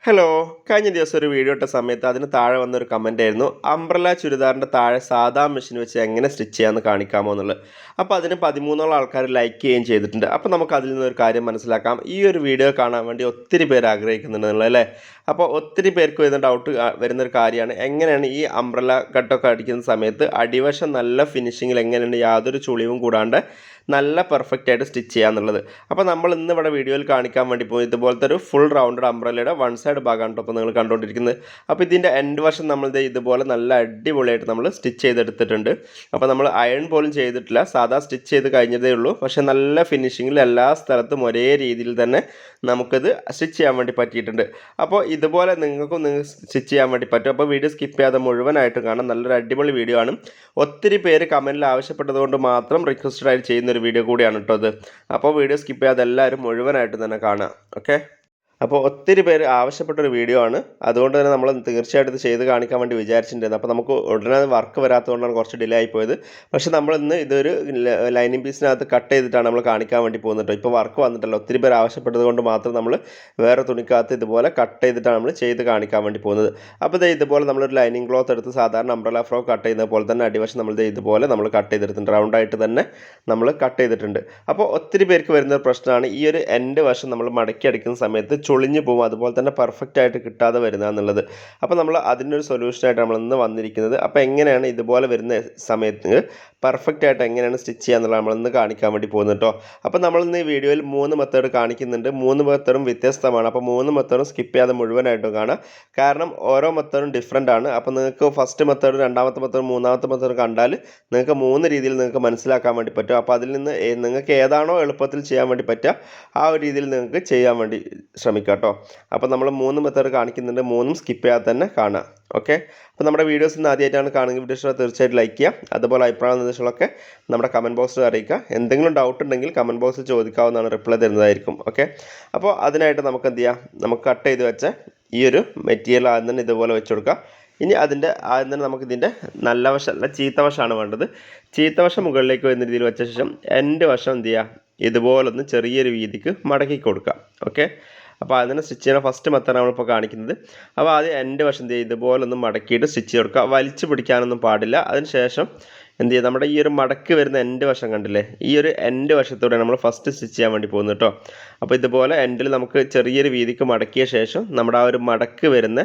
Hello. കഴിഞ്ഞ ദിവസം ഒരു വീഡിയോ ഇട്ട സമയത്ത് അതിന് താഴെ വന്നൊരു കമന്റ് ആയിരുന്നു. അംബ്രല ചുരിദാറിന്റെ താഴെ സാധാ മെഷീൻ വെച്ച് എങ്ങനെ സ്റ്റിച്ച് ചെയ്യാമെന്ന് കാണിക്കാമോ എന്നുള്ളത്. അപ്പോൾ അതിന് പതിമൂന്നോളം ആൾക്കാർ ലൈക്ക് ചെയ്യുകയും ചെയ്തിട്ടുണ്ട്. അപ്പോൾ നമുക്ക് അതിൽ നിന്നൊരു കാര്യം മനസ്സിലാക്കാം. ഈ ഒരു വീഡിയോ കാണാൻ വേണ്ടി ഒത്തിരി പേർ ആഗ്രഹിക്കുന്നുണ്ടെന്നുള്ളത് അല്ലേ? അപ്പോൾ ഒത്തിരി പേർക്ക് വരുന്ന ഡൗട്ട് വരുന്നൊരു കാര്യമാണ്. എങ്ങനെയാണ് ഈ അംബ്രല കട്ടൊക്കെ അടിക്കുന്ന സമയത്ത് അടിവശം നല്ല ഫിനിഷിങ്ങിൽ എങ്ങനെയാണ് യാതൊരു ചുളിവും കൂടാണ്ട് നല്ല പെർഫെക്റ്റ് ആയിട്ട് സ്റ്റിച്ച് ചെയ്യാന്നുള്ളത് അപ്പോൾ നമ്മൾ ഇന്ന് ഇവിടെ വീഡിയോയിൽ കാണിക്കാൻ വേണ്ടി പോയി. ഇതുപോലത്തെ ഒരു ഫുൾ റൗണ്ടഡ് അംബ്രലയുടെ വൺ സൈഡ് ഭാഗമാണ് ഇപ്പോൾ നിങ്ങൾ കണ്ടുകൊണ്ടിരിക്കുന്നത്. അപ്പോൾ ഇതിന്റെ എൻഡ് വശം നമ്മൾ ഇതുപോലെ നല്ല അടിപൊളിയായിട്ട് നമ്മൾ സ്റ്റിച്ച് ചെയ്തെടുത്തിട്ടുണ്ട്. അപ്പോൾ നമ്മൾ അയൺ പോലും ചെയ്തിട്ടില്ല. സാധാ സ്റ്റിച്ച് ചെയ്ത് കഴിഞ്ഞതേ ഉള്ളൂ. പക്ഷേ നല്ല ഫിനിഷിങ്ങിൽ എല്ലാ സ്ഥലത്തും ഒരേ രീതിയിൽ തന്നെ നമുക്കിത് സ്റ്റിച്ച് ചെയ്യാൻ വേണ്ടി പറ്റിയിട്ടുണ്ട്. അപ്പോൾ ഇതുപോലെ നിങ്ങൾക്കും നിങ്ങൾ സ്റ്റിച്ച് ചെയ്യാൻ വേണ്ടി പറ്റും. അപ്പോൾ വീഡിയോ സ്കിപ്പ് ചെയ്യാതെ മുഴുവനായിട്ട് കാണാം. നല്ലൊരു അടിപൊളി വീഡിയോ ആണ്. ഒത്തിരി പേര് കമന്റിൽ ആവശ്യപ്പെട്ടതുകൊണ്ട് മാത്രം റിക്വസ്റ്റഡ് ആയിട്ട് ചെയ്യുന്ന ഒരു വീഡിയോ കൂടിയാണ് കേട്ടോ അത് അപ്പോൾ വീഡിയോ സ്കിപ്പ് ചെയ്യാതെ എല്ലാവരും മുഴുവനായിട്ട് തന്നെ കാണാം. ഓക്കെ അപ്പോൾ ഒത്തിരി പേര് ആവശ്യപ്പെട്ട ഒരു വീഡിയോ ആണ്. അതുകൊണ്ട് തന്നെ നമ്മൾ തീർച്ചയായിട്ടും ഇത് ചെയ്ത് കാണിക്കാൻ വേണ്ടി വിചാരിച്ചിട്ടുണ്ടായിരുന്നു. അപ്പോൾ നമുക്ക് ഉടനെ വർക്ക് വരാത്തതുകൊണ്ടാണ് കുറച്ച് ഡിലേ ആയിപ്പോയത്. പോയത് പക്ഷേ നമ്മൾ ഇന്ന് ഇതൊരു ലൈനിങ് പീസിനകത്ത് കട്ട് ചെയ്തിട്ടാണ് നമ്മൾ കാണിക്കാൻ വേണ്ടി പോകുന്നത് ഇപ്പോൾ വർക്ക് വന്നിട്ടല്ലോ ഒത്തിരി പേര് ആവശ്യപ്പെട്ടത് കൊണ്ട് മാത്രം നമ്മൾ വേറെ തുണിക്കകത്ത് ഇതുപോലെ കട്ട് ചെയ്തിട്ടാണ് നമ്മൾ ചെയ്ത് കാണിക്കാൻ വേണ്ടി പോകുന്നത്. അപ്പോൾ ഇത് ഇതുപോലെ നമ്മളൊരു ലൈനിങ് ക്ലോത്ത് എടുത്ത് സാധാരണ അംബ്രല ഫ്രോ കട്ട് ചെയ്യുന്ന പോലെ തന്നെ അടിവശം നമ്മൾ ഇതുപോലെ നമ്മൾ കട്ട് ചെയ്തെടുത്തിട്ടുണ്ട്. റൗണ്ടായിട്ട് തന്നെ നമ്മൾ കട്ട് ചെയ്തിട്ടുണ്ട്. അപ്പോൾ ഒത്തിരി പേർക്ക് വരുന്ന പ്രശ്നമാണ് ഈ ഒരു എൻഡ് വശം നമ്മൾ മടക്കി അടിക്കുന്ന സമയത്ത് ചുളിഞ്ഞു പോകും. അതുപോലെ തന്നെ പെർഫെക്റ്റ് ആയിട്ട് കിട്ടാതെ വരുന്ന എന്നുള്ളത്. അപ്പോൾ നമ്മൾ അതിനൊരു സൊല്യൂഷനായിട്ട് നമ്മൾ ഇന്ന് വന്നിരിക്കുന്നത്. അപ്പോൾ എങ്ങനെയാണ് ഇതുപോലെ വരുന്ന സമയത്ത് പെർഫെക്റ്റ് ആയിട്ട് എങ്ങനെയാണ് സ്റ്റിച്ച് ചെയ്യുക എന്നുള്ളത് നമ്മൾ ഇന്ന് കാണിക്കാൻ വേണ്ടി പോകുന്നത് കേട്ടോ അപ്പോൾ നമ്മൾ ഇന്ന് ഈ വീഡിയോയിൽ മൂന്ന് മെത്തേഡ് കാണിക്കുന്നുണ്ട്. മൂന്ന് മെത്തേഡും വ്യത്യസ്തമാണ്. അപ്പോൾ മൂന്ന് മെത്തേഡും സ്കിപ്പ് ചെയ്യാതെ മുഴുവനായിട്ടും കാണാം കാരണം ഓരോ മെത്തേഡും ഡിഫറെന്റ് ആണ്. അപ്പോൾ നിങ്ങൾക്ക് ഫസ്റ്റ് മെത്തേഡ് രണ്ടാമത്തെ മെത്തേഡ് മൂന്നാമത്തെ മെത്തേഡ് കണ്ടാൽ നിങ്ങൾക്ക് മൂന്ന് രീതിയിൽ നിങ്ങൾക്ക് മനസ്സിലാക്കാൻ വേണ്ടി പറ്റും. അപ്പോൾ അതിൽ നിന്ന് നിങ്ങൾക്ക് ഏതാണോ എളുപ്പത്തിൽ ചെയ്യാൻ വേണ്ടി പറ്റുക ആ ഒരു രീതിയിൽ നിങ്ങൾക്ക് ചെയ്യാൻ വേണ്ടി ശ്രമിക്കാം കേട്ടോ. അപ്പോൾ നമ്മൾ മൂന്ന് മെത്തേഡ് കാണിക്കുന്നുണ്ട്. മൂന്നും സ്കിപ്പ് ചെയ്യാതെ തന്നെ കാണുക ഓക്കെ അപ്പോൾ നമ്മുടെ വീഡിയോസ് ഇന്ന് ആദ്യമായിട്ടാണ് കാണുന്നത്. വീഡിയോ ഇഷ്ടം തീർച്ചയായിട്ടും ലൈക്ക് ചെയ്യുക. അതുപോലെ അഭിപ്രായ നിർദ്ദേശങ്ങളൊക്കെ നമ്മുടെ കമന്റ് ബോക്സിൽ അറിയിക്കുക. എന്തെങ്കിലും ഡൗട്ട് ഉണ്ടെങ്കിൽ കമന്റ് ബോക്സിൽ ചോദിക്കാവുന്നതാണ് റിപ്ലൈ തരുന്നതായിരിക്കും. ഓക്കെ അപ്പോൾ അതിനായിട്ട് നമുക്ക് എന്ത് ചെയ്യാം? നമുക്ക് കട്ട് ചെയ്ത് വെച്ച ഈ ഒരു മെറ്റീരിയൽ ആദ്യം തന്നെ ഇതുപോലെ വെച്ച് കൊടുക്കുക. ഇനി അതിന്റെ ആദ്യം തന്നെ നമുക്കിതിന്റെ നല്ല വശം അല്ല ചീത്ത വശമാണ് വേണ്ടത്. ചീത്ത വശം മുകളിലേക്ക് വരുന്ന രീതിയിൽ വെച്ച ശേഷം എന്റെ വശം എന്ത് ചെയ്യുക? ഇതുപോലൊന്ന് ചെറിയൊരു വീതിക്ക് മടക്കി കൊടുക്കുക. ഓക്കെ അപ്പോൾ അതിനെ സ്റ്റിച്ച് ചെയ്യണ ഫസ്റ്റ് മെത്തേഡ് നമ്മളിപ്പോൾ കാണിക്കുന്നത്. അപ്പോൾ ആദ്യം എന്റെ വശം എന്ത് ചെയ്യുക ഇതുപോലൊന്ന് മടക്കിയിട്ട് സ്റ്റിച്ച് കൊടുക്കുക. വലിച്ചു പിടിക്കാനൊന്നും പാടില്ല. അതിന് ശേഷം എന്ത് ചെയ്യുക? നമ്മുടെ ഈ ഒരു മടക്ക് വരുന്ന എന്റെ വശം കണ്ടില്ലേ? ഈ ഒരു എന്റെ വശത്തൂടെ നമ്മൾ ഫസ്റ്റ് സ്റ്റിച്ച് ചെയ്യാൻ വേണ്ടി പോകുന്നു കേട്ടോ. അപ്പോൾ ഇതുപോലെ എൻഡിൽ നമുക്ക് ചെറിയൊരു വീതിക്ക് മടക്കിയ ശേഷം നമ്മുടെ ആ ഒരു മടക്ക് വരുന്ന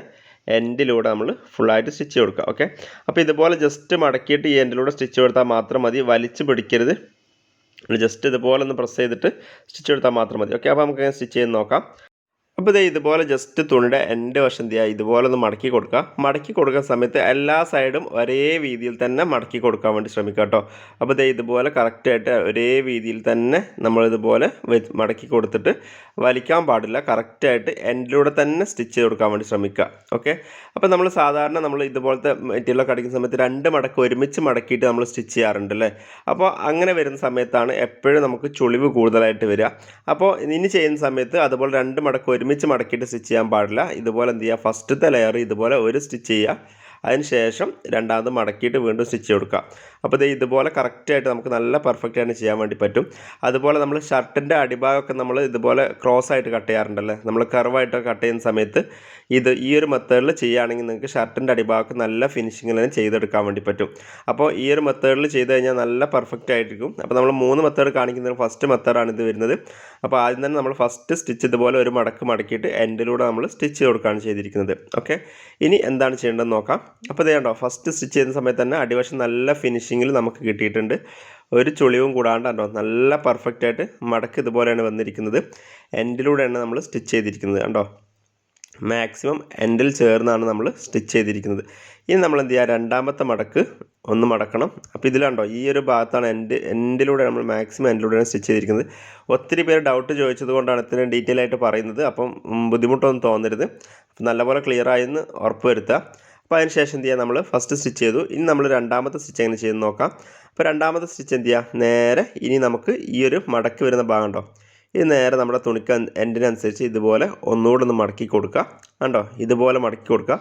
എൻഡിലൂടെ നമ്മൾ ഫുള്ളായിട്ട് സ്റ്റിച്ച് കൊടുക്കുക. ഓക്കെ അപ്പോൾ ഇതുപോലെ ജസ്റ്റ് മടക്കിയിട്ട് ഈ എൻഡിലൂടെ സ്റ്റിച്ച് കൊടുത്താൽ മാത്രം മതി. വലിച്ചു പിടിക്കരുത്. ജസ്റ്റ് ഇതുപോലെ ഒന്ന് പ്രസ് ചെയ്തിട്ട് സ്റ്റിച്ച് കൊടുത്താൽ മാത്രം മതി. ഓക്കെ അപ്പോൾ നമുക്ക് സ്റ്റിച്ച് ചെയ്ത് നോക്കാം. അപ്പോൾ ഇത് ഇതുപോലെ ജസ്റ്റ് തുണിയുടെ എന്റെ വശം ചെയ്യുക ഇതുപോലെ ഒന്ന് മടക്കി കൊടുക്കുക. മടക്കി കൊടുക്കുന്ന സമയത്ത് എല്ലാ സൈഡും ഒരേ രീതിയിൽ തന്നെ മടക്കി കൊടുക്കാൻ വേണ്ടി ശ്രമിക്കുക കേട്ടോ. അപ്പോൾ ദേ ഇതുപോലെ കറക്റ്റായിട്ട് ഒരേ രീതിയിൽ തന്നെ നമ്മളിതുപോലെ മടക്കി കൊടുത്തിട്ട് വലിക്കാൻ പാടില്ല. കറക്റ്റായിട്ട് എൻഡിലൂടെ തന്നെ സ്റ്റിച്ച് ചെയ്ത് കൊടുക്കാൻ വേണ്ടി ശ്രമിക്കുക. ഓക്കെ അപ്പോൾ നമ്മൾ സാധാരണ നമ്മൾ ഇതുപോലത്തെ മെറ്റീരിയലൊക്കെ അടിക്കുന്ന സമയത്ത് രണ്ട് മടക്ക് ഒരുമിച്ച് മടക്കിയിട്ട് നമ്മൾ സ്റ്റിച്ച് ചെയ്യാറുണ്ട് അല്ലേ? അപ്പോൾ അങ്ങനെ വരുന്ന സമയത്താണ് എപ്പോഴും നമുക്ക് ചുളിവ് കൂടുതലായിട്ട് വരിക. അപ്പോൾ ഇനി ചെയ്യുന്ന സമയത്ത് അതുപോലെ രണ്ട് മടക്ക് ഒരുമിച്ച് മടക്കിയിട്ട് സ്റ്റിച്ച് ചെയ്യാൻ പാടില്ല. ഇതുപോലെ എന്ത് ചെയ്യുക? ഫസ്റ്റത്തെ ലെയർ ഇതുപോലെ ഒരു സ്റ്റിച്ച് ചെയ്യുക. അതിന് ശേഷം രണ്ടാമത് മടക്കിയിട്ട് വീണ്ടും സ്റ്റിച്ച് കൊടുക്കുക അപ്പോൾ ഇത് ഇതുപോലെ കറക്റ്റായിട്ട് നമുക്ക് നല്ല പെർഫെക്റ്റ് ആയിട്ട് ചെയ്യാൻ വേണ്ടി പറ്റും. അതുപോലെ നമ്മൾ ഷർട്ടിന്റെ അടിഭാഗമൊക്കെ നമ്മൾ ഇതുപോലെ ക്രോസ് ആയിട്ട് കട്ട് ചെയ്യാറുണ്ടല്ലേ? നമ്മൾ കർവായിട്ടൊക്കെ കട്ട് ചെയ്യുന്ന സമയത്ത് ഇത് ഈ ഒരു മെത്തേഡിൽ ചെയ്യുകയാണെങ്കിൽ നിങ്ങൾക്ക് ഷർട്ടിന്റെ അടിഭാഗമൊക്കെ നല്ല ഫിനിഷിങ്ങിൽ തന്നെ ചെയ്തെടുക്കാൻ വേണ്ടി പറ്റും. അപ്പോൾ ഈ ഒരു മെത്തേഡിൽ ചെയ്ത് കഴിഞ്ഞാൽ നല്ല പെർഫെക്റ്റ് ആയിരിക്കും. അപ്പോൾ നമ്മൾ മൂന്ന് മെത്തേഡ് കാണിക്കുന്നത് ഫസ്റ്റ് മെത്തേഡാണ് ഇത് വരുന്നത്. അപ്പോൾ ആദ്യം തന്നെ നമ്മൾ ഫസ്റ്റ് സ്റ്റിച്ച് ഇതുപോലെ ഒരു മടക്ക് മടക്കിയിട്ട് എൻഡിലൂടെ നമ്മൾ സ്റ്റിച്ച് കൊടുക്കുകയാണ് ചെയ്തിരിക്കുന്നത്. ഓക്കെ ഇനി എന്താണ് ചെയ്യേണ്ടതെന്ന് നോക്കാം. അപ്പോൾ ഇത് കണ്ടോ ഫസ്റ്റ് സ്റ്റിച്ച് ചെയ്യുന്ന സമയത്ത് തന്നെ അടിവശം നല്ല ഫിനിഷിങ്ങിൽ നമുക്ക് കിട്ടിയിട്ടുണ്ട്. ഒരു ചുളിവും കൂടാണ്ട് കണ്ടോ നല്ല പെർഫെക്റ്റ് ആയിട്ട് മടക്ക് ഇതുപോലെയാണ് വന്നിരിക്കുന്നത്. എൻഡിലൂടെയാണ് നമ്മൾ സ്റ്റിച്ച് ചെയ്തിരിക്കുന്നത് കണ്ടോ. മാക്സിമം എൻഡിൽ ചേർന്നാണ് നമ്മൾ സ്റ്റിച്ച് ചെയ്തിരിക്കുന്നത്. ഇനി നമ്മൾ എന്ത് ചെയ്യുക രണ്ടാമത്തെ മടക്ക് ഒന്ന് മടക്കണം. അപ്പോൾ ഇതിലുണ്ടോ ഈ ഒരു ഭാഗത്താണ് എൻഡ് എൻഡിലൂടെ നമ്മൾ മാക്സിമം എൻഡിലൂടെയാണ് സ്റ്റിച്ച് ചെയ്തിരിക്കുന്നത്. ഒത്തിരി പേര് ഡൗട്ട് ചോദിച്ചത് കൊണ്ടാണ് ഇത്രയും ഡീറ്റെയിൽ ആയിട്ട് പറയുന്നത്. അപ്പം ബുദ്ധിമുട്ടൊന്നും തോന്നരുത്. അപ്പം നല്ലപോലെ ക്ലിയർ ആയെന്ന് ഉറപ്പ് വരുത്തുക. അപ്പോൾ അതിന് ശേഷം എന്ത് ചെയ്യുക നമ്മൾ ഫസ്റ്റ് സ്റ്റിച്ച് ചെയ്തു. ഇനി നമ്മൾ രണ്ടാമത്തെ സ്റ്റിച്ച് എങ്ങനെ ചെയ്ത് നോക്കാം. അപ്പോൾ രണ്ടാമത്തെ സ്റ്റിച്ച് എന്ത് ചെയ്യുക നേരെ ഇനി നമുക്ക് ഈ ഒരു മടക്കി വരുന്ന ഭാഗം ഉണ്ടോ? ഇത് നേരെ നമ്മുടെ തുണിക്ക് എൻഡിനനുസരിച്ച് ഇതുപോലെ ഒന്നുകൂടെ ഒന്ന് മടക്കി കൊടുക്കുക. കണ്ടോ? ഇതുപോലെ മടക്കി കൊടുക്കുക.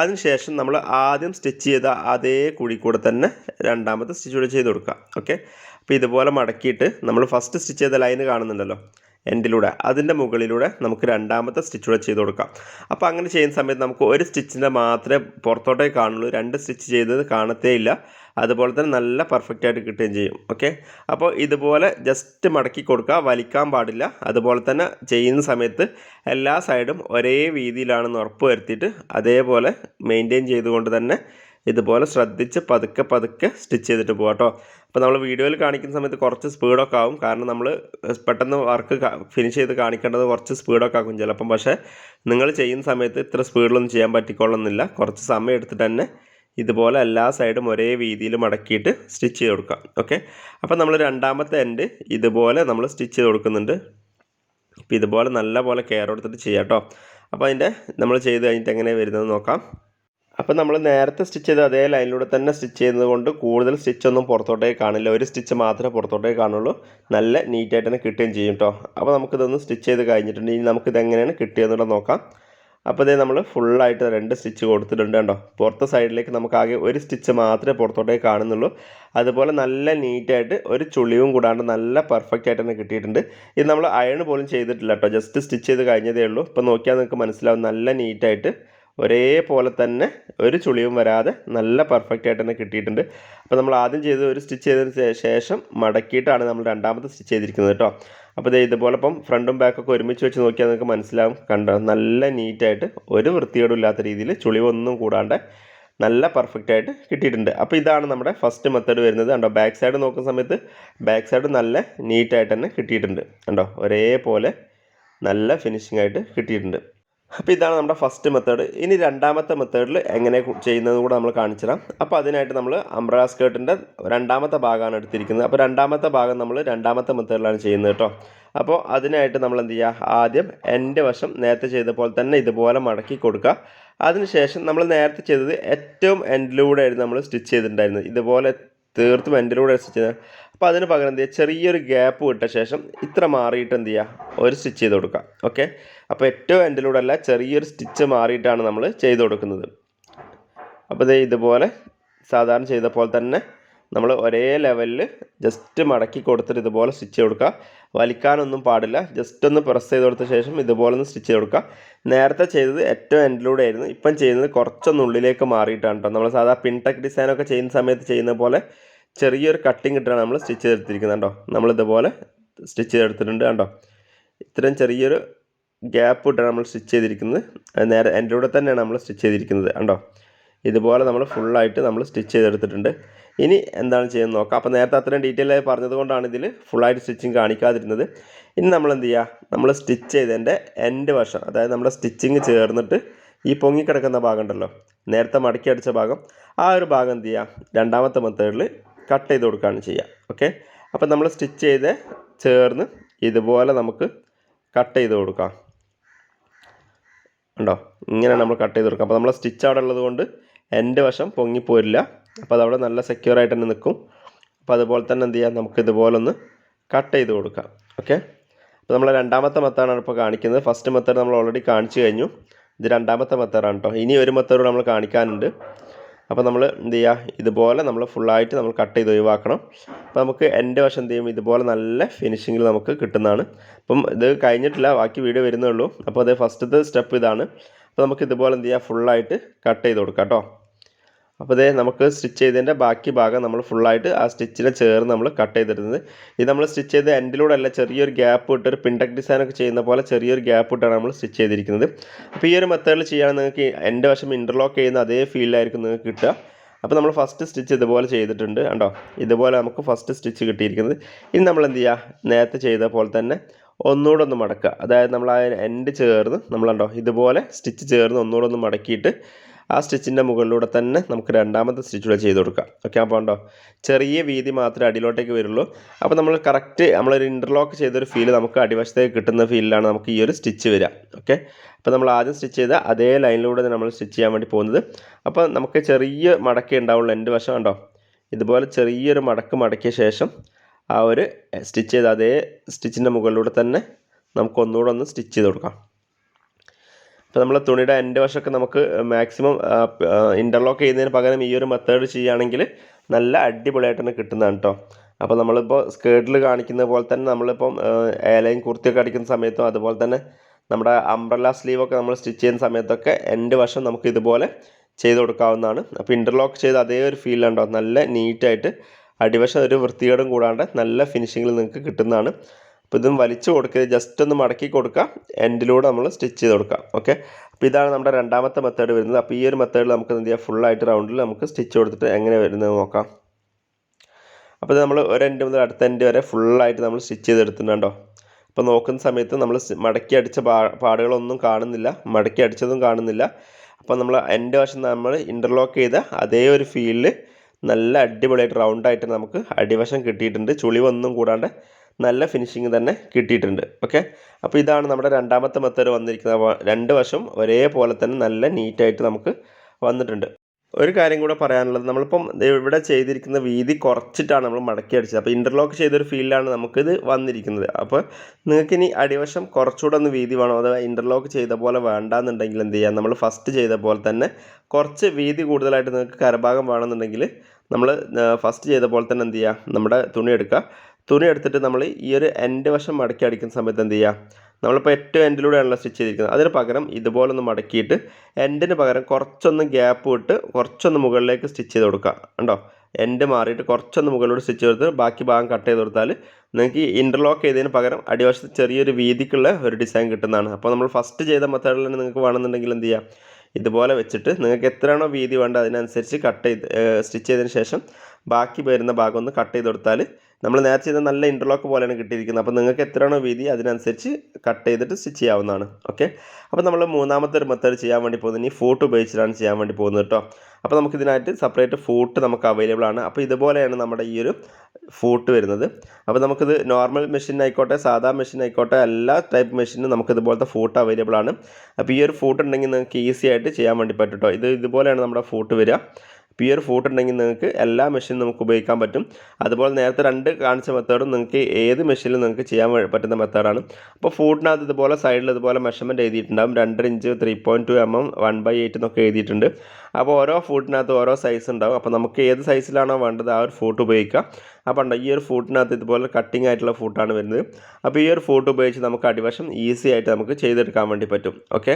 അതിനുശേഷം നമ്മൾ ആദ്യം സ്റ്റിച്ച് ചെയ്ത അതേ കുഴി കൂടെ തന്നെ രണ്ടാമത്തെ സ്റ്റിച്ച് കൂടെ ചെയ്ത് കൊടുക്കുക. ഓക്കെ അപ്പോൾ ഇതുപോലെ മടക്കിയിട്ട് നമ്മൾ ഫസ്റ്റ് സ്റ്റിച്ച് ചെയ്ത ലൈന് കാണുന്നുണ്ടല്ലോ. എൻഡിലൂടെ അതിന്റെ മുകളിലൂടെ നമുക്ക് രണ്ടാമത്തെ സ്റ്റിച്ചൂടെ ചെയ്ത് കൊടുക്കാം. അപ്പോൾ അങ്ങനെ ചെയ്യുന്ന സമയത്ത് നമുക്ക് ഒരു സ്റ്റിച്ചിന്റെ മാത്രമേ പുറത്തോട്ടേ കാണുള്ളൂ. രണ്ട് സ്റ്റിച്ച് ചെയ്തത് കാണത്തേ ഇല്ല അതുപോലെ തന്നെ നല്ല പെർഫെക്റ്റ് ആയിട്ട് കിട്ടുകയും ചെയ്യും. ഓക്കെ അപ്പോൾ ഇതുപോലെ ജസ്റ്റ് മടക്കി കൊടുക്കുക. വലിക്കാൻ പാടില്ല. അതുപോലെ തന്നെ ചെയ്യുന്ന സമയത്ത് എല്ലാ സൈഡും ഒരേ വീതിയിലാണെന്ന് ഉറപ്പ് വരുത്തിയിട്ട് അതേപോലെ മെയിന്റെയിൻ ചെയ്തുകൊണ്ട് തന്നെ ഇതുപോലെ ശ്രദ്ധിച്ച് പതുക്കെ പതുക്കെ സ്റ്റിച്ച് ചെയ്തിട്ട് പോകാം കേട്ടോ അപ്പോൾ നമ്മൾ വീഡിയോയിൽ കാണിക്കുന്ന സമയത്ത് കുറച്ച് സ്പീഡൊക്കെ ആവും. കാരണം നമ്മൾ പെട്ടെന്ന് വർക്ക് ഫിനിഷ് ചെയ്ത് കാണിക്കേണ്ടത് കുറച്ച് സ്പീഡൊക്കെ ആക്കും ചിലപ്പം. പക്ഷേ നിങ്ങൾ ചെയ്യുന്ന സമയത്ത് ഇത്ര സ്പീഡിലൊന്നും ചെയ്യാൻ പറ്റിക്കൊള്ളുന്നില്ല. കുറച്ച് സമയം എടുത്തിട്ട് തന്നെ ഇതുപോലെ എല്ലാ സൈഡും ഒരേ വീതിയിൽ മടക്കിയിട്ട് സ്റ്റിച്ച് ചെയ്ത് കൊടുക്കാം. ഓക്കെ? അപ്പോൾ നമ്മൾ രണ്ടാമത്തെ എൻഡ് ഇതുപോലെ നമ്മൾ സ്റ്റിച്ച് ചെയ്ത് കൊടുക്കുന്നുണ്ട്. അപ്പോൾ ഇതുപോലെ നല്ല പോലെ കെയർ എടുത്തിട്ട് ചെയ്യാം കേട്ടോ അപ്പോൾ അതിന്റെ നമ്മൾ ചെയ്ത് കഴിഞ്ഞിട്ട് എങ്ങനെയാണ് വരുന്നത് നോക്കാം. അപ്പോൾ നമ്മൾ നേരത്തെ സ്റ്റിച്ച് ചെയ്ത അതേ ലൈനിലൂടെ തന്നെ സ്റ്റിച്ച് ചെയ്യുന്നത് കൊണ്ട് കൂടുതൽ സ്റ്റിച്ചൊന്നും പുറത്തോട്ടേക്ക് കാണില്ല. ഒരു സ്റ്റിച്ച് മാത്രമേ പുറത്തോട്ടേക്ക് കാണുള്ളൂ. നല്ല നീറ്റായിട്ട് തന്നെ കിട്ടുകയും ചെയ്യും കേട്ടോ അപ്പോൾ നമുക്കിതൊന്ന് സ്റ്റിച്ച് ചെയ്ത് കഴിഞ്ഞിട്ടുണ്ട്. ഇനി നമുക്കിത് എങ്ങനെയാണ് കിട്ടിയതെന്നുള്ളത് നോക്കാം. അപ്പോൾ ഇതേ നമ്മൾ ഫുള്ളായിട്ട് രണ്ട് സ്റ്റിച്ച് കൊടുത്തിട്ടുണ്ട് കേട്ടോ പുറത്തെ സൈഡിലേക്ക് നമുക്ക് ആകെ ഒരു സ്റ്റിച്ച് മാത്രമേ പുറത്തോട്ടേക്ക് കാണുന്നുള്ളൂ. അതുപോലെ നല്ല നീറ്റായിട്ട് ഒരു ചുളിവും കൂടാണ്ട് നല്ല പെർഫെക്റ്റ് ആയിട്ട് തന്നെ കിട്ടിയിട്ടുണ്ട്. ഇത് നമ്മൾ അയൺ പോലും ചെയ്തിട്ടില്ല കേട്ടോ ജസ്റ്റ് സ്റ്റിച്ച് ചെയ്ത് കഴിഞ്ഞതേ ഉള്ളൂ. ഇപ്പോൾ നോക്കിയാൽ നിങ്ങൾക്ക് മനസ്സിലാവും. നല്ല നീറ്റായിട്ട് ഒരേപോലെ തന്നെ ഒരു ചുളിയും വരാതെ നല്ല പെർഫെക്റ്റ് ആയിട്ട് തന്നെ കിട്ടിയിട്ടുണ്ട്. അപ്പോൾ നമ്മൾ ആദ്യം ചെയ്ത് ഒരു സ്റ്റിച്ച് ചെയ്തതിന് ശേഷം മടക്കിയിട്ടാണ് നമ്മൾ രണ്ടാമത്തെ സ്റ്റിച്ച് ചെയ്തിരിക്കുന്നത് കേട്ടോ. അപ്പോൾ ഇത് ഇതുപോലെ ഇപ്പം ഫ്രണ്ടും ബാക്കൊക്കെ ഒരുമിച്ച് വെച്ച് നോക്കിയാൽ നിങ്ങൾക്ക് മനസ്സിലാവും. കണ്ട നല്ല നീറ്റായിട്ട് ഒരു വൃത്തികേടും ഇല്ലാത്ത രീതിയിൽ ചുളിവൊന്നും കൂടാണ്ട് നല്ല പെർഫെക്റ്റ് ആയിട്ട് കിട്ടിയിട്ടുണ്ട്. അപ്പോൾ ഇതാണ് നമ്മുടെ ഫസ്റ്റ് മെത്തേഡ് വരുന്നത്. കണ്ടോ ബാക്ക് സൈഡ് നോക്കുന്ന സമയത്ത് ബാക്ക് സൈഡ് നല്ല നീറ്റായിട്ട് തന്നെ കിട്ടിയിട്ടുണ്ട്. കണ്ടോ ഒരേപോലെ നല്ല ഫിനിഷിംഗ് ആയിട്ട് കിട്ടിയിട്ടുണ്ട്. അപ്പോൾ ഇതാണ് നമ്മുടെ ഫസ്റ്റ് മെത്തേഡ് ഇനി രണ്ടാമത്തെ മെത്തേഡിൽ എങ്ങനെ ചെയ്യുന്നത് കൂടെ നമ്മൾ കാണിച്ചു തരാം അപ്പോൾ അതിനായിട്ട് നമ്മൾ അംബ്രല സ്കേർട്ടിന്റെ രണ്ടാമത്തെ ഭാഗമാണ് എടുത്തിരിക്കുന്നത്. അപ്പോൾ രണ്ടാമത്തെ ഭാഗം നമ്മൾ രണ്ടാമത്തെ മെത്തേഡിലാണ് ചെയ്യുന്നത് കേട്ടോ. അപ്പോൾ അതിനായിട്ട് നമ്മൾ എന്ത് ചെയ്യുക ആദ്യം എന്റെ വശം നേരത്തെ ചെയ്ത പോലെ തന്നെ ഇതുപോലെ മടക്കി കൊടുക്കുക. അതിനുശേഷം നമ്മൾ നേരത്തെ ചെയ്തത് ഏറ്റവും എൻഡിലൂടെ ആയിരുന്നു നമ്മൾ സ്റ്റിച്ച് ചെയ്തിട്ടുണ്ടായിരുന്നത്. ഇതുപോലെ തീർത്തും എൻഡിലൂടെ സ്റ്റിച്ച് ചെയ്തത് അപ്പോൾ അതിന് പകരം എന്ത് ചെയ്യുക? ചെറിയൊരു ഗ്യാപ്പ് വിട്ട ശേഷം ഇത്ര മാറിയിട്ട് എന്ത് ചെയ്യുക? ഒരു സ്റ്റിച്ച് ചെയ്ത് കൊടുക്കുക. ഓക്കെ അപ്പോൾ ഏറ്റവും എൻഡിലൂടെ അല്ല ചെറിയൊരു സ്റ്റിച്ച് മാറിയിട്ടാണ് നമ്മൾ ചെയ്ത് കൊടുക്കുന്നത്. അപ്പോൾ ഇത് ഇതുപോലെ സാധാരണ ചെയ്ത പോലെ തന്നെ നമ്മൾ ഒരേ ലെവലിൽ ജസ്റ്റ് മടക്കി കൊടുത്തിട്ട് ഇതുപോലെ സ്റ്റിച്ച് കൊടുക്കുക. വലിക്കാനൊന്നും പാടില്ല. ജസ്റ്റ് ഒന്ന് പ്രസ് ചെയ്ത് കൊടുത്ത ശേഷം ഇതുപോലെ ഒന്ന് സ്റ്റിച്ച് ചെയ്ത് കൊടുക്കുക. നേരത്തെ ചെയ്തത് ഏറ്റവും എൻഡിലൂടെ ആയിരുന്നു. ഇപ്പം ചെയ്യുന്നത് കുറച്ചൊന്ന് ഉള്ളിലേക്ക് മാറിയിട്ടാണ് കേട്ടോ നമ്മൾ സാധാ പിൻടെക് ഡിസൈനൊക്കെ ചെയ്യുന്ന സമയത്ത് ചെയ്യുന്ന പോലെ ചെറിയൊരു കട്ടിങ് ഇട്ടാണ് നമ്മൾ സ്റ്റിച്ച് ചെയ്തെടുത്തിരിക്കുന്നത് കണ്ടോ? നമ്മളിതുപോലെ സ്റ്റിച്ച് ചെയ്തെടുത്തിട്ടുണ്ട് കണ്ടോ? ഇത്രയും ചെറിയൊരു ഗ്യാപ്പ് ഇട്ടാണ് നമ്മൾ സ്റ്റിച്ച് ചെയ്തിരിക്കുന്നത്. നേരെ എന്റെ കൂടെ തന്നെയാണ് നമ്മൾ സ്റ്റിച്ച് ചെയ്തിരിക്കുന്നത് കണ്ടോ? ഇതുപോലെ നമ്മൾ ഫുള്ളായിട്ട് നമ്മൾ സ്റ്റിച്ച് ചെയ്തെടുത്തിട്ടുണ്ട്. ഇനി എന്താണ് ചെയ്യുന്നത് നോക്കാം. അപ്പോൾ നേരത്തെ അത്രയും ഡീറ്റെയിൽ ആയി പറഞ്ഞത് കൊണ്ടാണ് ഇതിൽ ഫുള്ളായിട്ട് സ്റ്റിച്ചിങ് കാണിക്കാതിരുന്നത്. ഇനി നമ്മൾ എന്ത് ചെയ്യുക നമ്മൾ സ്റ്റിച്ച് ചെയ്തതിന്റെ എൻഡ് വശം അതായത് നമ്മുടെ സ്റ്റിച്ചിങ് ചേർന്നിട്ട് ഈ പൊങ്ങിക്കിടക്കുന്ന ഭാഗം ഉണ്ടല്ലോ നേരത്തെ മടക്കി അടിച്ച ഭാഗം ആ ഒരു ഭാഗം എന്ത് ചെയ്യുക രണ്ടാമത്തെ മെത്തേഡിൽ കട്ട് ചെയ്ത് കൊടുക്കുകയാണ് ചെയ്യുക. ഓക്കെ അപ്പോൾ നമ്മൾ സ്റ്റിച്ച് ചെയ്ത് ചേർന്ന് ഇതുപോലെ നമുക്ക് കട്ട് ചെയ്ത് കൊടുക്കാം. ഉണ്ടോ ഇങ്ങനെ നമ്മൾ കട്ട് ചെയ്ത് കൊടുക്കാം. അപ്പോൾ നമ്മൾ സ്റ്റിച്ച് അവിടെ ഉള്ളത് കൊണ്ട് എന്റെ വശം പൊങ്ങിപ്പോരില്ല അപ്പോൾ അതവിടെ നല്ല സെക്യൂർ ആയിട്ട് തന്നെ നിൽക്കും. അപ്പോൾ അതുപോലെ തന്നെ എന്ത് ചെയ്യാം? നമുക്ക് ഇതുപോലെ ഒന്ന് കട്ട് ചെയ്ത് കൊടുക്കാം. ഓക്കെ അപ്പോൾ നമ്മൾ രണ്ടാമത്തെ മെത്തേഡാണ് ഇപ്പോൾ കാണിക്കുന്നത്. ഫസ്റ്റ് മെത്തേഡ് നമ്മൾ ഓൾറെഡി കാണിച്ചു കഴിഞ്ഞു. ഇത് രണ്ടാമത്തെ മെത്തേഡാണ് കേട്ടോ ഇനി ഒരു മെത്തേഡ് നമ്മൾ കാണിക്കാനുണ്ട്. അപ്പോൾ നമ്മൾ എന്ത് ചെയ്യുക ഇതുപോലെ നമ്മൾ ഫുള്ളായിട്ട് നമ്മൾ കട്ട് ചെയ്ത് ഒഴിവാക്കണം. അപ്പോൾ നമുക്ക് എന്റെ വശം എന്ത് ചെയ്യും? ഇതുപോലെ നല്ല ഫിനിഷിങ്ങിൽ നമുക്ക് കിട്ടുന്നതാണ്. അപ്പം ഇത് കഴിഞ്ഞിട്ടില്ല ബാക്കി വീഡിയോ വരുന്നേ ഉള്ളൂ. അപ്പോൾ അത് ഫസ്റ്റത്തെ സ്റ്റെപ്പ് ഇതാണ്. അപ്പോൾ നമുക്ക് ഇതുപോലെ എന്ത് ചെയ്യുക ഫുള്ളായിട്ട് കട്ട് ചെയ്ത് കൊടുക്കാം കേട്ടോ അപ്പോൾ ഇതേ നമുക്ക് സ്റ്റിച്ച് ചെയ്തതിന്റെ ബാക്കി ഭാഗം നമ്മൾ ഫുള്ളായിട്ട് ആ സ്റ്റിച്ചിനെ ചേർന്ന് നമ്മൾ കട്ട് ചെയ്തിരുന്നത് ഇത് നമ്മൾ സ്റ്റിച്ച് ചെയ്ത എൻഡിലൂടെ അല്ല ചെറിയൊരു ഗ്യാപ്പ് ഇട്ട് ഒരു പിൻടക് ഡിസൈനൊക്കെ ചെയ്യുന്ന പോലെ ചെറിയൊരു ഗ്യാപ്പ് ഇട്ടാണ് നമ്മൾ സ്റ്റിച്ച് ചെയ്തിരിക്കുന്നത്. അപ്പോൾ ഈ ഒരു മെത്തേഡിൽ ചെയ്യുകയാണെങ്കിൽ നിങ്ങൾക്ക് എന്റെ വശം ഇന്റർലോക്ക് ചെയ്യുന്ന അതേ ഫീലായിരിക്കും നിങ്ങൾക്ക് കിട്ടുക. അപ്പോൾ നമ്മൾ ഫസ്റ്റ് സ്റ്റിച്ച് ഇതുപോലെ ചെയ്തിട്ടുണ്ട് കണ്ടോ? ഇതുപോലെ നമുക്ക് ഫസ്റ്റ് സ്റ്റിച്ച് കിട്ടിയിരിക്കുന്നത്. ഇനി നമ്മൾ എന്ത് ചെയ്യുക? നേരത്തെ ചെയ്ത പോലെ തന്നെ ഒന്നുകൂടെ ഒന്ന് മടക്കുക. അതായത് നമ്മൾ ആ എൻഡ് ചേർന്ന് നമ്മളുണ്ടോ ഇതുപോലെ സ്റ്റിച്ച് ചേർന്ന് ഒന്നുകൂടെ ഒന്ന് മടക്കിയിട്ട് ആ സ്റ്റിച്ചിന്റെ മുകളിലൂടെ തന്നെ നമുക്ക് രണ്ടാമത്തെ സ്റ്റിച്ചൂടെ ചെയ്ത് കൊടുക്കാം. ഓക്കെ അപ്പോൾ ഉണ്ടോ ചെറിയ വീതി മാത്രമേ അടിയിലോട്ടേക്ക് വരുള്ളൂ. അപ്പോൾ നമ്മൾ കറക്റ്റ് നമ്മളൊരു ഇന്റർലോക്ക് ചെയ്തൊരു ഫീൽ നമുക്ക് അടിവശത്തേക്ക് കിട്ടുന്ന ഫീലിലാണ് നമുക്ക് ഈ ഒരു സ്റ്റിച്ച് വരിക. ഓക്കെ അപ്പോൾ നമ്മൾ ആദ്യം സ്റ്റിച്ച് ചെയ്ത അതേ ലൈനിലൂടെ നമ്മൾ സ്റ്റിച്ച് ചെയ്യാൻ വേണ്ടി പോകുന്നത്. അപ്പോൾ നമുക്ക് ചെറിയ മടക്കേ ഉണ്ടാവുള്ളൂ എന്റെ വശം ഉണ്ടോ ഇതുപോലെ ചെറിയൊരു മടക്ക് മടക്കിയ ശേഷം ആ ഒരു സ്റ്റിച്ച് ചെയ്ത അതേ സ്റ്റിച്ചിന്റെ മുകളിലൂടെ തന്നെ നമുക്ക് ഒന്നുകൂടെ ഒന്ന് സ്റ്റിച്ച് ചെയ്ത് കൊടുക്കാം. ഇപ്പോൾ നമ്മൾ തുണിയുടെ എന്റെ വശമൊക്കെ നമുക്ക് മാക്സിമം ഇന്റർലോക്ക് ചെയ്യുന്നതിന് പകരം ഈ ഒരു മെത്തേഡ് ചെയ്യുകയാണെങ്കിൽ നല്ല അടിപൊളിയായിട്ട് തന്നെ കിട്ടുന്നതാണ് കേട്ടോ അപ്പോൾ നമ്മളിപ്പോൾ സ്കേർട്ടിൽ കാണിക്കുന്ന പോലെ തന്നെ നമ്മളിപ്പം ഏലയും കുർത്തിയൊക്കെ അടിക്കുന്ന സമയത്തും അതുപോലെ തന്നെ നമ്മുടെ അംബ്രല്ല സ്ലീവൊക്കെ നമ്മൾ സ്റ്റിച്ച് ചെയ്യുന്ന സമയത്തൊക്കെ എന്റെ വശം നമുക്ക് ഇതുപോലെ ചെയ്ത് കൊടുക്കാവുന്നതാണ്. അപ്പോൾ ഇന്റർലോക്ക് ചെയ്ത് അതേ ഒരു ഫീൽ ഉണ്ടോ നല്ല നീറ്റായിട്ട് അടിവശം ഒരു വൃത്തികേടും കൂടാണ്ട് നല്ല ഫിനിഷിങ്ങിൽ നിങ്ങൾക്ക് കിട്ടുന്നതാണ്. അപ്പോൾ ഇതും വലിച്ചു കൊടുക്കുക ജസ്റ്റ് ഒന്ന് മടക്കി കൊടുക്കുക എൻഡിലൂടെ നമ്മൾ സ്റ്റിച്ച് ചെയ്ത് കൊടുക്കാം. ഓക്കെ അപ്പോൾ ഇതാണ് നമ്മുടെ രണ്ടാമത്തെ മെത്തേഡ് വരുന്നത്. അപ്പോൾ ഈ ഒരു മെത്തേഡിൽ നമുക്ക് എന്ത് ചെയ്യാം? ഫുള്ളായിട്ട് റൗണ്ടിൽ നമുക്ക് സ്റ്റിച്ച് കൊടുത്തിട്ട് എങ്ങനെ വരുന്നത് നോക്കാം. അപ്പോൾ നമ്മൾ ഒരു എൻഡ് മുതൽ അടുത്ത എൻഡ് വരെ ഫുള്ളായിട്ട് നമ്മൾ സ്റ്റിച്ച് ചെയ്തെടുത്തിട്ടുണ്ടോ? അപ്പോൾ നോക്കുന്ന സമയത്ത് നമ്മൾ മടക്കി അടിച്ച പാടുകളൊന്നും കാണുന്നില്ല. മടക്കി അടിച്ചതും കാണുന്നില്ല. അപ്പോൾ നമ്മൾ എന്റെ വശം നമ്മൾ ഇന്റർലോക്ക് ചെയ്ത അതേ ഒരു ഫീലിൽ നല്ല അടിപൊളിയായിട്ട് റൗണ്ടായിട്ട് നമുക്ക് അടിവശം കിട്ടിയിട്ടുണ്ട്. ചുളിവൊന്നും കൂടാണ്ട് നല്ല ഫിനിഷിങ് തന്നെ കിട്ടിയിട്ടുണ്ട്. ഓക്കെ അപ്പോൾ ഇതാണ് നമ്മുടെ രണ്ടാമത്തെ മെത്തേഡ് വന്നിരിക്കുന്നത് രണ്ട് വശം ഒരേപോലെ തന്നെ നല്ല നീറ്റായിട്ട് നമുക്ക് വന്നിട്ടുണ്ട്. ഒരു കാര്യം കൂടെ പറയാനുള്ളത് നമ്മളിപ്പം ഇവിടെ ചെയ്തിരിക്കുന്ന വീതി കുറച്ചിട്ടാണ് നമ്മൾ മടക്കി അടിച്ചത്. അപ്പോൾ ഇന്റർലോക്ക് ചെയ്തൊരു ഫീൽഡിലാണ് നമുക്കിത് വന്നിരിക്കുന്നത്. അപ്പോൾ നിങ്ങൾക്ക് ഇനി അടിവശം കുറച്ചുകൂടെ ഒന്ന് വീതി വേണോ? അഥവാ ഇന്റർലോക്ക് ചെയ്ത പോലെ വേണ്ടാന്നുണ്ടെങ്കിൽ എന്ത് ചെയ്യാം? നമ്മൾ ഫസ്റ്റ് ചെയ്ത പോലെ തന്നെ കുറച്ച് വീതി കൂടുതലായിട്ട് നിങ്ങൾക്ക് കരഭാഗം വേണമെന്നുണ്ടെങ്കിൽ നമ്മൾ ഫസ്റ്റ് ചെയ്ത പോലെ തന്നെ എന്ത് ചെയ്യുക നമ്മുടെ തുണി എടുക്കുക. തുണി എടുത്തിട്ട് നമ്മൾ ഈ ഒരു എൻഡ് വശം മടക്കി അടിക്കുന്ന സമയത്ത് എന്ത് ചെയ്യുക? നമ്മളിപ്പോൾ ഏറ്റവും എൻഡിലൂടെയാണല്ലോ സ്റ്റിച്ച് ചെയ്തിരിക്കുന്നത്. അതിന് പകരം ഇതുപോലൊന്ന് മടക്കിയിട്ട് എൻഡിന് പകരം കുറച്ചൊന്ന് ഗ്യാപ്പ് വിട്ട് കുറച്ചൊന്ന് മുകളിലേക്ക് സ്റ്റിച്ച് ചെയ്ത് കൊടുക്കുക. കണ്ടോ? എൻഡ് മാറിയിട്ട് കുറച്ചൊന്ന് മുകളിലൂടെ സ്റ്റിച്ച് കൊടുത്ത് ബാക്കി ഭാഗം കട്ട് ചെയ്ത് കൊടുത്താൽ നിങ്ങൾക്ക് ഇന്റർലോക്ക് ചെയ്തതിന് പകരം അടിവശത്ത് ചെറിയൊരു വീതിക്കുള്ള ഒരു ഡിസൈൻ കിട്ടുന്നതാണ്. അപ്പോൾ നമ്മൾ ഫസ്റ്റ് ചെയ്ത മെത്തേഡിൽ തന്നെ നിങ്ങൾക്ക് വേണമെന്നുണ്ടെങ്കിൽ എന്ത് ചെയ്യാം ഇതുപോലെ വെച്ചിട്ട് നിങ്ങൾക്ക് എത്രയാണോ വീതി വേണ്ടത് അതിനനുസരിച്ച് കട്ട് ചെയ്ത് സ്റ്റിച്ച് ചെയ്തതിന് ശേഷം ബാക്കി വരുന്ന ഭാഗം ഒന്ന് കട്ട് ചെയ്ത് കൊടുത്താൽ നമ്മൾ നേരത്തെ ചെയ്ത നല്ല ഇന്റർലോക്ക് പോലെയാണ് കിട്ടിയിരിക്കുന്നത്. അപ്പോൾ നിങ്ങൾക്ക് എത്രയാണോ വീതി അതിനനുസരിച്ച് കട്ട് ചെയ്തിട്ട് സ്റ്റിച്ച് ചെയ്യാവുന്നതാണ്. ഓക്കെ അപ്പോൾ നമ്മൾ മൂന്നാമത്തെ ഒരു മെത്തേഡ് ചെയ്യാൻ വേണ്ടി പോകുന്നത് ഈ ഫോട്ട് ഉപയോഗിച്ചിട്ടാണ് ചെയ്യാൻ വേണ്ടി പോകുന്നത് കേട്ടോ. അപ്പോൾ നമുക്കിതിനായിട്ട് സെപ്പറേറ്റ് ഫോട്ട് നമുക്ക് അവൈലബിൾ ആണ്. അപ്പോൾ ഇതുപോലെയാണ് നമ്മുടെ ഈ ഒരു ഫോട്ട് വരുന്നത്. അപ്പോൾ നമുക്കിത് നോർമൽ മെഷീൻ ആയിക്കോട്ടെ സാധാ മെഷീൻ ആയിക്കോട്ടെ എല്ലാ ടൈപ്പ് മെഷീനും നമുക്ക് ഇതുപോലത്തെ ഫൂട്ട് അവൈലബിൾ ആണ്. അപ്പോൾ ഈ ഒരു ഫോട്ട് ഉണ്ടെങ്കിൽ നിങ്ങൾക്ക് ഈസി ആയിട്ട് ചെയ്യാൻ വേണ്ടി പറ്റും കേട്ടോ. ഇത് ഇതുപോലെയാണ് നമ്മുടെ ഫോട്ട് വരിക. അപ്പോൾ ഈ ഫൂട്ട് ഉണ്ടെങ്കിൽ നിങ്ങൾക്ക് എല്ലാ മെഷീനും നമുക്ക് ഉപയോഗിക്കാൻ പറ്റും. അതുപോലെ നേരത്തെ രണ്ട് കാണിച്ച മെത്തേഡും നിങ്ങൾക്ക് ഏത് മെഷീനിലും നിങ്ങൾക്ക് ചെയ്യാൻ പറ്റുന്ന മെത്തേഡാണ് അപ്പോൾ ഫൂട്ടിനകത്ത് ഇതുപോലെ സൈഡിൽ ഇതുപോലെ മെഷർമെന്റ് എഴുതിയിട്ടുണ്ടാകും രണ്ടര inch three point two M M one by eight എന്നൊക്കെ എഴുതിയിട്ടുണ്ട്. അപ്പോൾ ഓരോ ഫൂട്ടിനകത്ത് ഓരോ സൈസ് ഉണ്ടാവും. അപ്പോൾ നമുക്ക് ഏത് സൈസിലാണോ വേണ്ടത് ആ ഒരു ഫൂട്ട് ഉപയോഗിക്കാം അപ്പോൾ ഉണ്ടോ ഈ ഒരു ഫൂട്ടിനകത്ത് ഇതുപോലെ കട്ടിങ് ആയിട്ടുള്ള ഫൂട്ടാണ് വരുന്നത്. അപ്പോൾ ഈ ഒരു ഫൂട്ട് ഉപയോഗിച്ച് നമുക്ക് അടിവശം ഈസി ആയിട്ട് നമുക്ക് ചെയ്തെടുക്കാൻ വേണ്ടി പറ്റും. ഓക്കെ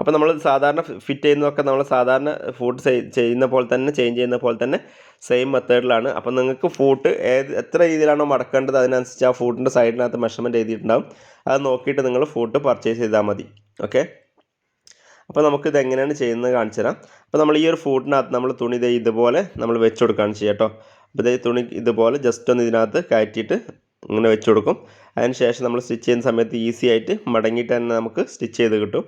അപ്പോൾ നമ്മൾ സാധാരണ ഫിറ്റ് ചെയ്യുന്നതൊക്കെ നമ്മൾ സാധാരണ ഫൂട്ട് ചെയ്യുന്ന പോലെ തന്നെ ചേഞ്ച് ചെയ്യുന്ന പോലെ തന്നെ സെയിം മെത്തേഡിലാണ്. അപ്പോൾ നിങ്ങൾക്ക് ഫൂട്ട് ഏത് എത്ര രീതിയിലാണോ മടക്കേണ്ടത് അതിനനുസരിച്ച് ആ ഫൂട്ടിന്റെ സൈഡിനകത്ത് മെഷർമെന്റ് എഴുതിയിട്ടുണ്ടാവും. അത് നോക്കിയിട്ട് നിങ്ങൾ ഫൂട്ട് പർച്ചേസ് ചെയ്താൽ മതി. ഓക്കെ അപ്പോൾ നമുക്കിത് എങ്ങനെയാണ് ചെയ്യുന്നത് കാണിച്ചു തരാം. അപ്പോൾ നമ്മൾ ഈ ഒരു ഫൂട്ടിനകത്ത് നമ്മൾ തുണി ദേ ഇതുപോലെ നമ്മൾ വെച്ച് കൊടുക്കുകയാണ് ചെയ്യുക കേട്ടോ. അപ്പോൾ ഇതേ തുണി ഇതുപോലെ ജസ്റ്റ് ഒന്ന് ഇതിനകത്ത് കയറ്റിയിട്ട് ഇങ്ങനെ വെച്ച് കൊടുക്കും. അതിന് ശേഷം നമ്മൾ സ്റ്റിച്ച് ചെയ്യുന്ന സമയത്ത് ഈസി ആയിട്ട് മടങ്ങിയിട്ട് തന്നെ നമുക്ക് സ്റ്റിച്ച് ചെയ്ത് കിട്ടും.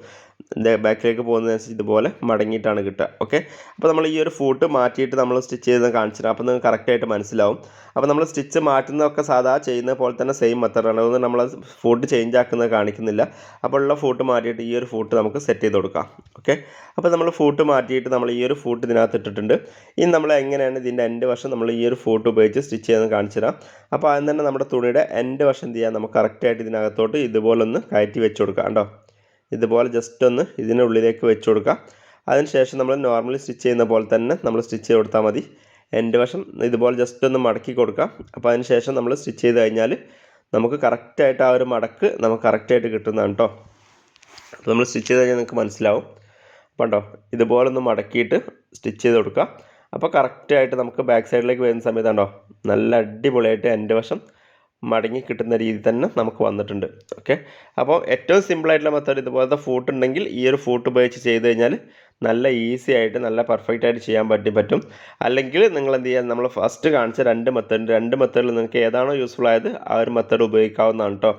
ബാക്കിലേക്ക് പോകുന്നതനുസരിച്ച് ഇതുപോലെ മടങ്ങിയിട്ടാണ് കിട്ടുക ഓക്കെ അപ്പോൾ നമ്മൾ ഈ ഒരു ഫൂട്ട് മാറ്റിയിട്ട് നമ്മൾ സ്റ്റിച്ച് ചെയ്ത് കാണിച്ചു അപ്പോൾ നിങ്ങൾക്ക് കറക്റ്റായിട്ട് മനസ്സിലാവും. അപ്പോൾ നമ്മൾ സ്റ്റിച്ച് മാറ്റുന്നതൊക്കെ സാധാ ചെയ്യുന്ന പോലെ തന്നെ സെയിം മെത്തഡാണ് അതുകൊണ്ട് നമ്മൾ ഫൂട്ട് ചേഞ്ച് ആക്കുന്നത് കാണിക്കുന്നില്ല. അപ്പോൾ ഉള്ള ഫൂട്ട് മാറ്റിയിട്ട് ഈ ഒരു ഫൂട്ട് നമുക്ക് സെറ്റ് ചെയ്ത് കൊടുക്കാം ഓക്കെ അപ്പോൾ നമ്മൾ ഫൂട്ട് മാറ്റിയിട്ട് നമ്മൾ ഈ ഒരു ഫൂട്ട് ഇതിനകത്ത് ഇട്ടിട്ടുണ്ട്. ഇനി നമ്മൾ എങ്ങനെയാണ് ഇതിന്റെ എൻഡ് വശം നമ്മൾ ഈ ഒരു ഫൂട്ട് ഉപയോഗിച്ച് സ്റ്റിച്ച് ചെയ്യുന്നത് കാണിച്ചു തരാം. അപ്പോൾ ആദ്യം തന്നെ നമ്മുടെ തുണിയുടെ എൻഡ് വശം എന്ത് ചെയ്യാം? നമുക്ക് കറക്റ്റായിട്ട് ഇതിനകത്തോട്ട് ഇതുപോലൊന്ന് കയറ്റി വെച്ച് കൊടുക്കാം കേട്ടോ ഇതുപോലെ ജസ്റ്റ് ഒന്ന് ഇതിന്റെ ഉള്ളിലേക്ക് വെച്ച് കൊടുക്കുക അതിനുശേഷം നമ്മൾ നോർമലി സ്റ്റിച്ച് ചെയ്യുന്ന പോലെ തന്നെ നമ്മൾ സ്റ്റിച്ച് ചെയ്ത് കൊടുത്താൽ മതി. എന്റെ വശം ഇതുപോലെ ജസ്റ്റ് ഒന്ന് മടക്കി കൊടുക്കാം. അപ്പോൾ അതിന് ശേഷം നമ്മൾ സ്റ്റിച്ച് ചെയ്ത് കഴിഞ്ഞാൽ നമുക്ക് കറക്റ്റായിട്ട് ആ ഒരു മടക്ക് നമുക്ക് കറക്റ്റായിട്ട് കിട്ടുന്നതാണ് കേട്ടോ അപ്പോൾ നമ്മൾ സ്റ്റിച്ച് ചെയ്ത് കഴിഞ്ഞാൽ നിങ്ങൾക്ക് മനസ്സിലാവും. അപ്പോൾ ഇതുപോലെ ഒന്ന് മടക്കിയിട്ട് സ്റ്റിച്ച് ചെയ്ത് കൊടുക്കുക അപ്പോൾ കറക്റ്റായിട്ട് നമുക്ക് ബാക്ക് സൈഡിലേക്ക് വരുന്ന സമയത്ത് കേട്ടോ നല്ല അടിപൊളിയായിട്ട് എന്റെ വശം മടങ്ങി കിട്ടുന്ന രീതി തന്നെ നമുക്ക് വന്നിട്ടുണ്ട്. ഓക്കെ അപ്പോൾ ഏറ്റവും സിമ്പിളായിട്ടുള്ള മെത്തേഡ് ഇതുപോലത്തെ ഫൂട്ട് ഉണ്ടെങ്കിൽ ഈ ഒരു ഫൂട്ട് ഉപയോഗിച്ച് ചെയ്ത് കഴിഞ്ഞാൽ നല്ല ഈസി ആയിട്ട് നല്ല പെർഫെക്റ്റ് ആയിട്ട് ചെയ്യാൻ പറ്റി പറ്റും. അല്ലെങ്കിൽ നിങ്ങൾ എന്ത് ചെയ്യുക നമ്മൾ ഫസ്റ്റ് കാണിച്ച രണ്ട് മെത്തേഡ് രണ്ട് മെത്തേഡിൽ നിങ്ങൾക്ക് ഏതാണോ യൂസ്ഫുൾ ആയത് ആ ഒരു മെത്തേഡ് ഉപയോഗിക്കാവുന്നതാണ് കേട്ടോ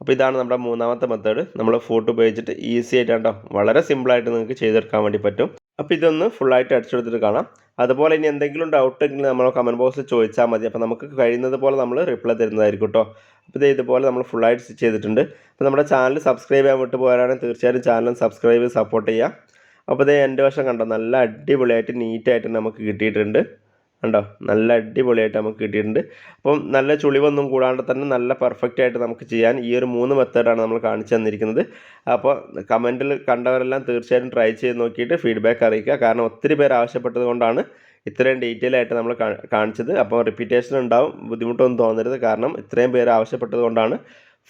അപ്പോൾ ഇതാണ് നമ്മുടെ മൂന്നാമത്തെ മെത്തേഡ് നമ്മൾ ഫൂട്ട് ഉപയോഗിച്ചിട്ട് ഈസി ആയിട്ട് കേട്ടോ വളരെ സിമ്പിളായിട്ട് നിങ്ങൾക്ക് ചെയ്തെടുക്കാൻ വേണ്ടി പറ്റും. അപ്പോൾ ഇതൊന്ന് ഫുള്ളായിട്ട് അടിച്ചെടുത്തിട്ട് കാണാം. അതുപോലെ ഇനി എന്തെങ്കിലും ഡൗട്ട് ഉണ്ടെങ്കിൽ നമ്മൾ കമന്റ് ബോക്സിൽ ചോദിച്ചാൽ മതി. അപ്പോൾ നമുക്ക് കഴിയുന്നത് പോലെ നമ്മൾ റിപ്ലൈ തരുന്നതായിരിക്കും കേട്ടോ അപ്പോൾ ഇത് ഇതുപോലെ നമ്മൾ ഫുള്ളായിട്ട് സ്റ്റിച്ച് ചെയ്തിട്ടുണ്ട്. അപ്പോൾ നമ്മുടെ ചാനൽ സബ്സ്ക്രൈബ് ചെയ്യാൻ വിട്ട് പോരാണെങ്കിൽ തീർച്ചയായും ചാനൽ സബ്സ്ക്രൈബ് സപ്പോർട്ട് ചെയ്യുക അപ്പോൾ ഇത് എന്റെ വശം കണ്ടോ? നല്ല അടിപൊളിയായിട്ട് നീറ്റായിട്ട് നമുക്ക് കിട്ടിയിട്ടുണ്ട്. കണ്ടോ? നല്ല അടിപൊളിയായിട്ട് നമുക്ക് കിട്ടിയിട്ടുണ്ട്. അപ്പം നല്ല ചുളിവൊന്നും കൂടാണ്ട് തന്നെ നല്ല പെർഫെക്റ്റ് ആയിട്ട് നമുക്ക് ചെയ്യാൻ ഈ ഒരു മൂന്ന് മെത്തേഡാണ് നമ്മൾ കാണിച്ചു തന്നിരിക്കുന്നത്. അപ്പോൾ കമന്റിൽ കണ്ടവരെല്ലാം തീർച്ചയായിട്ടും ട്രൈ ചെയ്ത് നോക്കിയിട്ട് ഫീഡ്ബാക്ക് അറിയിക്കുക. കാരണം ഒത്തിരി പേർ ആവശ്യപ്പെട്ടത് ഇത്രയും ഡീറ്റെയിൽ ആയിട്ട് നമ്മൾ കാണിച്ചത്. അപ്പോൾ റിപ്പീറ്റേഷൻ ഉണ്ടാവും. ബുദ്ധിമുട്ടൊന്നും തോന്നരുത്. കാരണം ഇത്രയും പേര് ആവശ്യപ്പെട്ടത് കൊണ്ടാണ്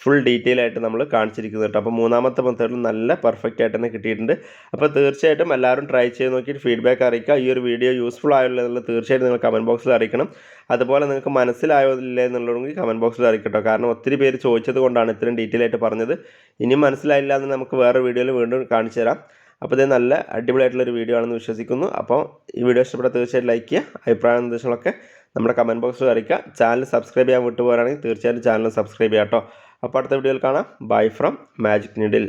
ഫുൾ ഡീറ്റെയിൽ ആയിട്ട് നമ്മൾ കാണിച്ചിരിക്കുന്നത് കേട്ടോ. അപ്പോൾ മൂന്നാമത്തെ മെത്തേഡിൽ നല്ല പെർഫെക്റ്റ് ആയിട്ട് തന്നെ കിട്ടിയിട്ടുണ്ട്. അപ്പോൾ തീർച്ചയായിട്ടും എല്ലാവരും ട്രൈ ചെയ്ത് നോക്കിയിട്ട് ഫീഡ്ബാക്ക് അറിയിക്കുക. ഈ ഒരു വീഡിയോ യൂസ്ഫുൾ ആയുള്ള എന്നുള്ളത് തീർച്ചയായിട്ടും നിങ്ങൾ കമന്റ് ബോക്സിൽ അറിയിക്കണം. അതുപോലെ നിങ്ങൾക്ക് മനസ്സിലായോ ഇല്ല എന്നുള്ളതെങ്കിൽ കമന്റ് ബോക്സിൽ അറിയിക്കട്ടോ. കാരണം ഒത്തിരി പേര് ചോദിച്ചത് കൊണ്ടാണ് ഇത്രയും ഡീറ്റെയിൽ ആയിട്ട് പറഞ്ഞത്. ഇനി മനസ്സിലായില്ല എന്ന് നമുക്ക് വേറെ വീഡിയോയിൽ വീണ്ടും കാണിച്ചു തരാം. അപ്പോൾ ഇത് നല്ല അടിപൊളിയായിട്ടുള്ളൊരു വീഡിയോ ആണെന്ന് വിശ്വസിക്കുന്നു. അപ്പോൾ ഈ വീഡിയോ ഇഷ്ടപ്പെട്ട തീർച്ചയായിട്ടും ലൈക്ക് ചെയ്യുക. അഭിപ്രായ നിർദ്ദേശങ്ങളൊക്കെ നമ്മുടെ കമന്റ് ബോക്സിൽ അറിയിക്കുക. ചാനൽ സബ്സ്ക്രൈബ് ചെയ്യാൻ വിട്ടുപോകാനാണെങ്കിൽ തീർച്ചയായിട്ടും ചാനൽ സബ്സ്ക്രൈബ് ചെയ്യാം കേട്ടോ. അപ്പോൾ അടുത്ത വീഡിയോയിൽ കാണാം. Bye from magic നിഡിൽ